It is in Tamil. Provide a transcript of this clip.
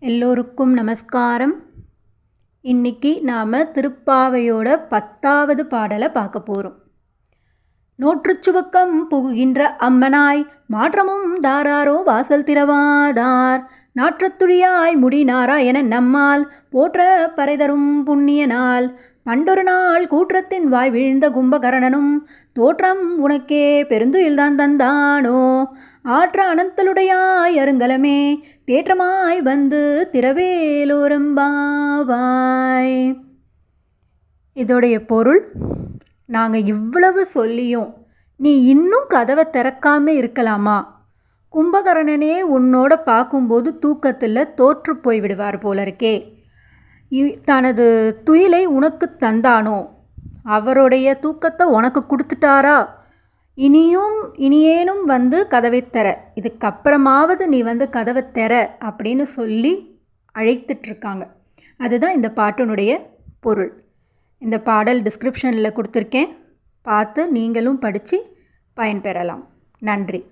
எல்லோருக்கும் நமஸ்காரம். இன்னைக்கு நாம் திருப்பாவையோட பத்தாவது பாடலை பார்க்க போகிறோம் நோற்றுச்சுவக்கம் புகுகின்ற அம்மனாய் மாற்றமும் தாராரோ வாசல் திறவாதார். நாற்றத்துழியாய் முடி என நம்மால் போற்ற பறைதரும் புண்ணிய நாள் பண்டொரு நாள் கூற்றத்தின் வாய் வீழ்ந்த கும்பகரணனும் தோற்றம் உனக்கே பெருந்துயில்தான் தந்தானோ? ஆற்ற அனந்தலுடையாய் அருங்கலமே தேற்றமாய் வந்து திரவேலோரம்பாவாய் இதோடைய பொருள் நாங்கள் இவ்வளவு சொல்லியும் நீ இன்னும் கதவை திறக்காம இருக்கலாமா? கும்பகரணனே உன்னோட பார்க்கும்போது தூக்கத்தில் தோற்று போய் விடுவார் போல இருக்கே தனது துயிலை உனக்கு தந்தானோ? அவருடைய தூக்கத்தை உனக்கு கொடுத்துட்டாரா? இனியும் இனியேனும் வந்து கதவை தர. இதுக்கப்புறமாவது நீ வந்து கதவை தர அப்படின்னு சொல்லி அழைத்துட்ருக்காங்க. அதுதான் இந்த பாட்டினுடைய பொருள். இந்த பாடல் டிஸ்கிரிப்ஷனில் கொடுத்துருக்கேன். பார்த்து நீங்களும் படித்து பயன்பெறலாம். நன்றி.